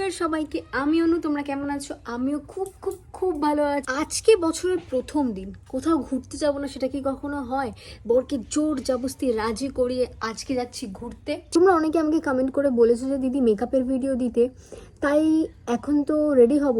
ইয়ার সবাইকে, আমি অনু, তোমরা কেমন আছো? আমিও খুব খুব খুব ভালো আছি। আজকে বছরের প্রথম দিন। কোথাও ঘুরতে যাব না, সেটা কি কখনো হয়? বরকে জোর জবস্তি রাজি করিয়ে আজকে যাচ্ছি ঘুরতে। তোমরা অনেকে আমাকে কমেন্ট করে বলেছ যে, দিদি মেকআপের ভিডিও দিতে। তাই এখন তো রেডি হব।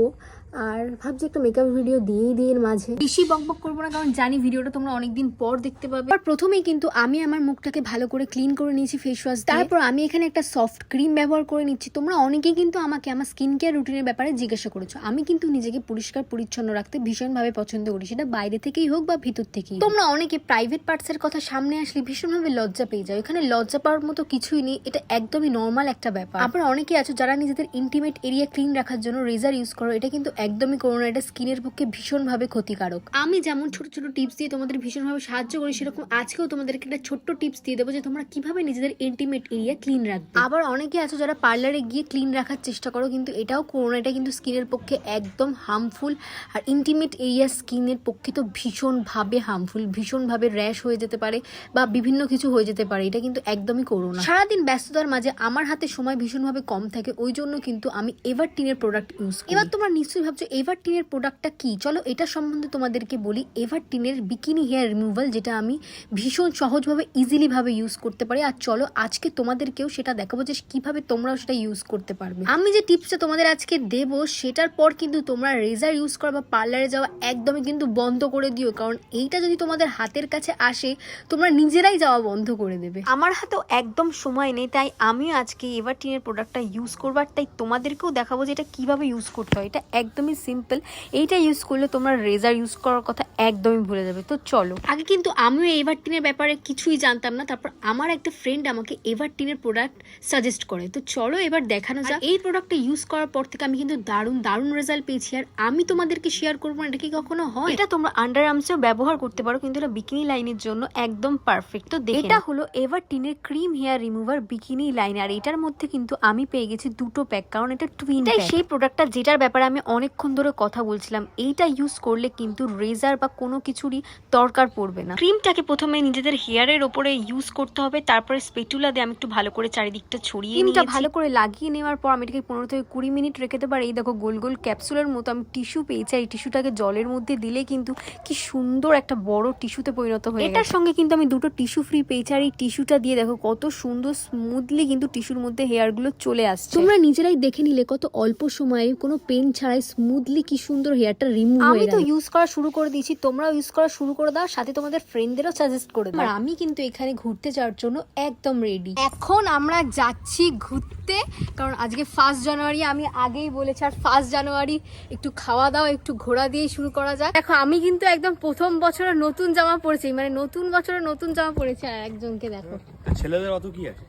আর ভাবছি একটা মেকআপ ভিডিও দিয়েই দিই মাঝে। বেশি বকবক করব না, কারণ জানি ভিডিওটা তোমরা অনেকদিন পর দেখতে পাবে। আর প্রথমেই কিন্তু আমি আমার মুখটাকে ভালো করে ক্লিন করে নিয়েছি ফেস ওয়াশ তারপর আমি এখানে একটা সফট ক্রিম ব্যবহার করে নিচ্ছি। তোমরা অনেকেই কিন্তু আমাকে আমার স্কিন কেয়ার রুটিনের ব্যাপারে জিজ্ঞাসা করেছ। আমি কিন্তু নিজেকে পরিষ্কার, পরিচ্ছন্ন রাখতে ভীষণভাবে পছন্দ করি। সেটা বাইরে থেকেই হোক বা ভিতর থেকেই তোমরা অনেকে প্রাইভেট পার্টসের কথা সামনে আসলে ভীষণভাবে লজ্জা পেয়ে যাও। এখানে লজ্জা পাওয়ার মতো কিছুই নেই। এটা একদমই নর্মাল একটা ব্যাপার। আবার অনেকে আছো যারা নিজেদের ইন্টিমেট এরিয়া ক্লিন রাখার জন্য রেজার ইউজ করো। এটা কিন্তু একদমই করো না এটা স্কিনের পক্ষে ভীষণভাবে ক্ষতিকারক। আমি যেমন ছোট ছোট টিপস দিয়ে তোমাদের ভীষণভাবে সাহায্য করি সেরকম আজকেও তোমাদেরকে একটা ছোট্ট টিপস দিয়ে দেবো যে তোমরা কীভাবে নিজেদের ইন্টিমেট এরিয়া ক্লিন রাখবে। আবার অনেকে আছো যারা পার্লারে গিয়ে ক্লিন রাখার চেষ্টা করো কিন্তু এটাও করো না এটা কিন্তু স্কিনের পক্ষে একদম হার্মফুল আর ইন্টিমেট এরিয়া স্কিনের পক্ষে তো ভীষণভাবে হার্মফুল ভীষণভাবে র্যাশ হয়ে যেতে পারে বা বিভিন্ন কিছু হয়ে যেতে পারে এটা কিন্তু একদমই করো না। সারাদিন ব্যস্ততার মাঝে আমার হাতে সময় ভীষণভাবে কম থাকে ওই জন্য কিন্তু আমি এভার টিনের প্রোডাক্ট ইউজ করি। এবার তোমরা নিশ্চয়ই ভাবছ এভার টিনের প্রোডাক্টটা কি? চলো এটা সম্বন্ধে তোমাদেরকে বলি। এভার টিনের বিকিনি হেয়ার রিমুভাল যেটা আমি ভীষণ সহজভাবে ইজিলিভাবে ইউজ করতে পারি। আর চলো, আজকে তোমাদেরকেও সেটা দেখাবো যে কীভাবে তোমরাও সেটা ইউজ করতে পারবে। আমি যে টিপসটা তোমাদের আজকে দেবো, সেটার পর কিন্তু তোমরা রেজার ইউজ করা বা পার্লারে যাওয়া একদমই কিন্তু বন্ধ করে দিও। কারণ এইটা যদি তোমাদের হাতের কাছে আসে, তোমরা নিজেরাই যাওয়া বন্ধ করে দেবে। আমার হাতেও একদম সময় নেই, তাই আমিও আজকে এভার টিনের প্রোডাক্টটা ইউজ করব। আর তাই তোমাদেরকেও দেখাবো যে এটা কীভাবে ইউজ করতে হয়। এটা একদমই সিম্পল এইটা ইউজ করলে তোমরা রেজার ইউজ করার কথা একদমই ভুলে যাবে। তো চলো। আগে কিন্তু আমিও এভার টিনের ব্যাপারে কিছুই জানতাম না তারপর আমার একটা ফ্রেন্ড আমাকে এভার টিনের প্রোডাক্ট সাজেস্ট করে। তো চলো এবার দেখানো যাক। এই প্রোডাক্টটা ইউজ করার পর থেকে আমি কিন্তু দারুণ দারুণ রেজাল্ট পেয়েছি। আর আমি তোমাদেরকে শেয়ার করব না এটা কি কখনো হয়? এটা তোমরা আন্ডার আর্মসেও ব্যবহার করতে পারো কিন্তু এটা বিকিনি লাইনের জন্য একদম পারফেক্ট তো এটা হলো এভার টিনের cream hair remover bikini line আর এটার মধ্যে কিন্তু আমি পেয়ে গেছি দুটো প্যাক কারণ এটা টুইন সেই প্রোডাক্টটা যেটার ব্যাপারে আমি অনেকক্ষণ ধরে কথা বলছিলাম এইটা ইউজ করলে কিন্তু রেজার বা কোনো কিছুরই দরকার পড়বে না। ক্রিমটাকে প্রথমে নিজেদের হেয়ারের ওপরে ইউজ করতে হবে তারপরে স্পেটুলা দিয়ে আমি একটু ভালো করে চারিদিকটা ছড়িয়ে ক্রিমটা ভালো করে লাগিয়ে নেওয়ার পর আমি এটাকে পনেরো থেকে কুড়ি মিনিট রেখে দেবো। আর এই দেখো গোল গোল ক্যাপসুলের মতো আমি টিস্যু পেয়েছি আর এই টিস্যুটাকে জলের মধ্যে দিলে কিন্তু কি সুন্দর একটা বড় টিস্যুতে পরিণত হয়ে এটার সঙ্গে কিন্তু আমি দুটো টিস্যু ফ্রি পেয়েছি আর এই টিস্যুটা দিয়ে দেখো কত সুন্দর স্মুথলি কিন্তু টিস্যুর মধ্যে হেয়ারগুলো চলে আসছে। তোমরা নিজেরাই দেখে নিলে কত অল্প সময়ে কোনো পেন ছাড়াই স্মুথলি কি সুন্দর হেয়ারটা রিমুভ আমি তো ইউজ করা শুরু করে দিয়েছি তোমরাও ইউজ করা শুরু করে দাও সাথে তোমাদের ফ্রেন্ডদেরও সাজেস্ট করে দাও। আর আমি কিন্তু এখানে ঘুরতে যাওয়ার জন্য একদম রেডি এখন আমরা যাচ্ছি ঘুরতে কারণ আজকে ফার্স্ট জানুয়ারি আমি আগেই বলেছি আর ফার্স্ট জানুয়ারি একটু খাওয়া দাওয়া একটু ঘোরা দিয়ে শুরু করা যায় দেখো আমি কিন্তু একদম প্রথম বছরের নতুন জামা পরেছি মানে নতুন বছরের নতুন জামা পরেছি আর একজনকে দেখো। ছেলেদের অত কি আছে?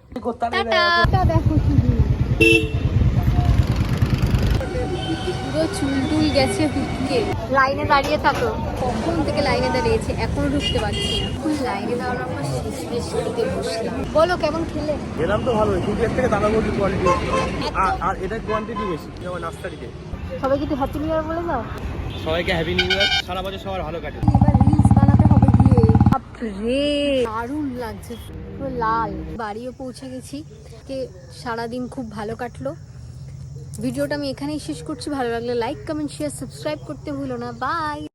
টাটা! দেখো চুল টুল গেছে হুটকে লাইনে দাঁড়িয়ে থাকো। কখন থেকে লাইনে দাঁড়িয়েছে এখনও ঢুকতে পারছি না। এখন লাইনে দাঁড়ানোর পর খেতে বসলাম। বলো কেমন খেলে? গেলাম তো ভালো কিন্তু এর থেকে দাদা বলছি কোয়ালিটি আর এটার কোয়ান্টিটি বেশি যেমন সবাইকে হ্যাপি নিউ ইয়ার বলে দাও? সবাইকে হ্যাপি নিউ ইয়ার সারা বছর সবার ভালো কাটে এবার রিলস বানাতে হবে গিয়ে। বাপরে দারুণ লাগছে। পুরো লাল। বাড়িও পৌঁছে গেছি। কে সারাদিন খুব ভালো কাটলো। ভিডিওটা আমি এখানেই শেষ করছি। ভালো লাগলে লাইক কমেন্ট শেয়ার সাবস্ক্রাইব করতে ভুলো না। বাই